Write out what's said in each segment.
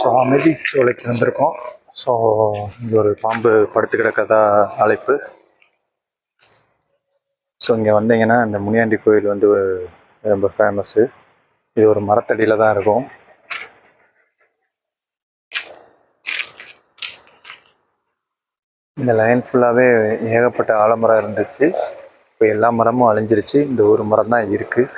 So அமைதி சோலைக்கு வந்திருக்கோம். So இங்கே ஒரு பாம்பு படுத்து கிடக்கதா அழைப்பு. ஸோ இங்கே வந்தீங்கன்னா இந்த முனியாண்டி கோயில் வந்து ரொம்ப ஃபேமஸ்ஸு இது ஒரு மரத்தடியில் தான் இருக்கும். இந்த லைன் ஃபுல்லாகவே ஏகப்பட்ட ஆலமரம் இருந்துச்சு. இப்போ எல்லா மரமும் அழிஞ்சிருச்சு. இந்த ஒரு மரம் தான் இருக்குது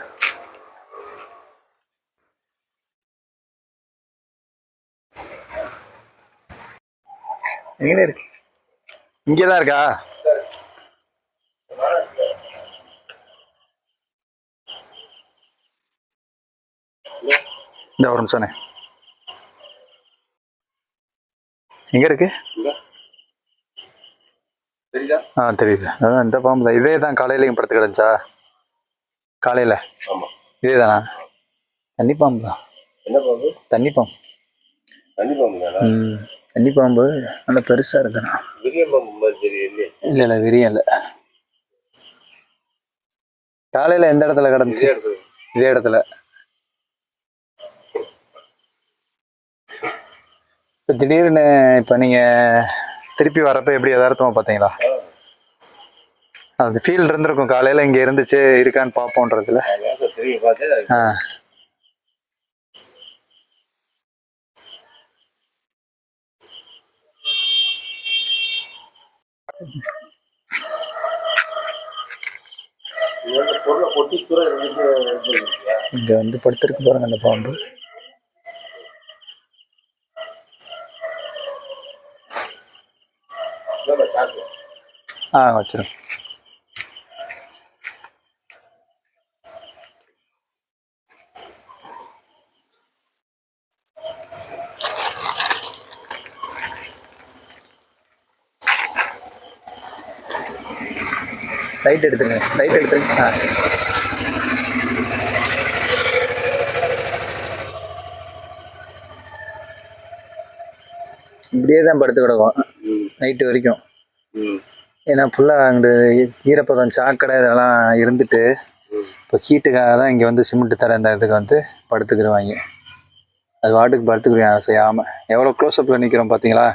எங்கே இருக்கு. இங்கே தான் இருக்கா? இந்த ஒரு நிமிஷம்ண்ணே எங்க இருக்கு? ஆ தெரியுது. அதான் இந்த பாம்பு தான். இதே தான் காலையிலையும் படுத்து கிடந்துச்சா? காலையில்? ஆமா. இதே தானா தண்ணி பாம்பு தான். என்ன பாம்பு தண்ணி பாம்பு தண்ணி பாம்பு தானா? ம் தண்ணி பாம்பு நல்லா பெருசாக தெரியலையே. இல்லை இல்லை விரியம் இல்லை. காலையில் எந்த இடத்துல கிடந்துச்சு? இதே இடத்துல. இப்போ திடீர்னு இப்போ நீங்கள் திருப்பி வரப்போ எப்படி யதார்த்தமாக பார்த்தீங்களா அது ஃபீல் இருந்திருக்கும். காலையில் இங்கே இருந்துச்சு இருக்கான்னு பார்ப்போன்றதுல அதான் தெரியும் பார்த்து ஆ இது வந்து பொருளை கொட்டி தூர இருந்து எடுத்துருக்கீங்க இங்க வந்து படுத்திருக்கு பாருங்க அந்த பாம்பு. ஆ வச்சிருக்கேன் லைட் எடுத்துங்க லைட் எடுத்துருங்க. ஆ. இப்படியே தான் படுத்து கிடக்கும். நைட்டு வரைக்கும். ஏன்னா ஃபுல்லாக அங்கே ஈரப்பதம் சாக்கடை இதெல்லாம் இருந்துட்டு இப்போ ஹீட்டுக்காக தான் இங்கே வந்து சிமெண்ட் தர இந்த இதுக்கு வந்து படுத்துக்கிடுவாங்க அது வாட்டுக்கு படுத்துக்கிடுவாங்க செய்யாமல் எவ்வளோ க்ளோஸ்அப்பில் நிற்கிறோம் பார்த்தீங்களா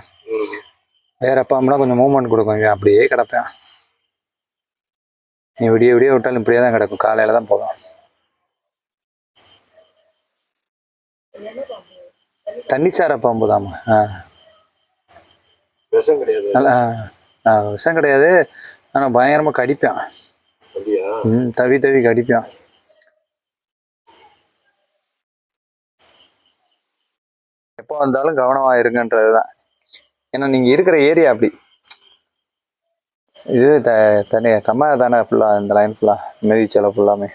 வேறு அப்பா அப்பாம்னா கொஞ்சம் மூவ்மெண்ட் கொடுக்கும் அப்படியே கிடப்பேன். நீ விடிய விடிய விட்டாலும் இப்படியே தான் கிடக்கும். காலையில் தான் போகும் தண்ணிச்சார பாம்பு தாம்மா. ஆ. விஷம் கிடையாது. விஷம் கிடையாது. ஆனால் பயங்கரமாக கடிப்பேன். ம் தவி தவி கடிப்பான். எப்போ வந்தாலும் கவனமா இருங்கன்றது தான் ஏன்னா நீங்க இருக்கிற ஏரியா அப்படி. இது த தனி கம்மா தானே ஃபுல்லா இந்த லைன் ஃபுல்லா மெதிச்சலை ஃபுல்லாமே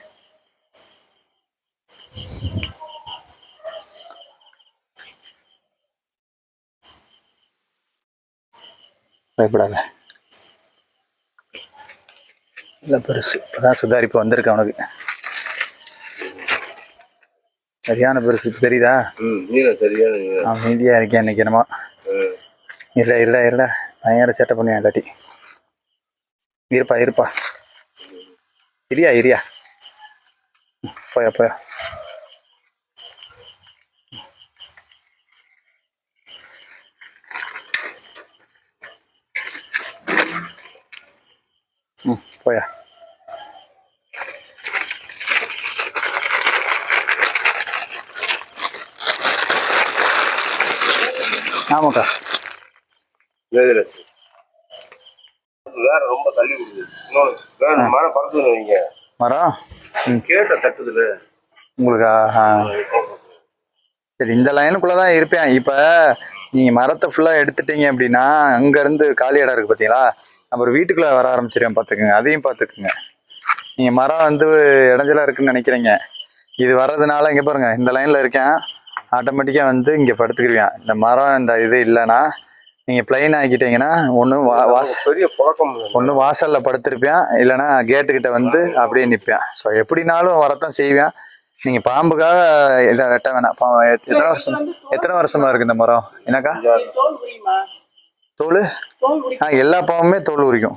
பயப்படாத. இல்லை பெருசு. இப்போதான் சுதாரிப்பு வந்திருக்கு அவனுக்கு. சரியான பெருசு. இப்ப தெரியுதா? அமைதியாக இருக்கேன் இன்னைக்கு என்னமோ. இல்லை இல்லை இல்லை. பயங்கர சேட்டை பண்ணுவேன் இல்லாட்டி. இருப்பா இருப்பா. இரியா இரியா. போயா போயா. ம் போயா. ஆமாக்கா. வேற ரொம்ப தள்ளி விடுது. இன்னொன்று வேற மரம் பறக்குதுன்னு வைங்க மரம்? ம் கேட்ட தட்டுதுல. உங்களுக்கு? ஆஹா. சரி இந்த லைனுக்குள்ள தான் இருப்பேன். இப்போ நீங்க மரத்தை ஃபுல்லா எடுத்துட்டீங்க அப்படின்னா அங்க இருந்து காலி இடம் இருக்கு பாத்தீங்களா? அப்புறம் வீட்டுக்குள்ள வர ஆரம்பிச்சிருவேன் பாத்துக்கோங்க. அதையும் பாத்துக்குங்க. நீங்க மரம் வந்து இடைஞ்சலா இருக்குன்னு நினைக்கிறீங்க. இது வர்றதுனால இங்க பாருங்க இந்த லைன்ல இருக்கேன். ஆட்டோமேட்டிக்கா வந்து இங்க படுத்துக்கிருவேன். இந்த மரம் இந்த இது இல்லைன்னா நீங்க பிளைன் ஆக்கிட்டீங்கன்னா ஒன்று வா வாச பெரிய பழக்கம். ஒன்று வாசல்ல படுத்திருப்பேன். இல்லைன்னா கேட்டுக்கிட்ட வந்து அப்படியே நிற்பேன் ஸோ எப்படினாலும் வரத்தான் செய்வேன். நீங்க பாம்புக்காக இதை வெட்ட வேணாம். பா- எத்தனை வருஷம் எத்தனை வருஷமா இருக்கு இந்த மரம்? என்னக்கா? தோல் ஆ எல்லா பாம்புமே தோல் உரிக்கும்.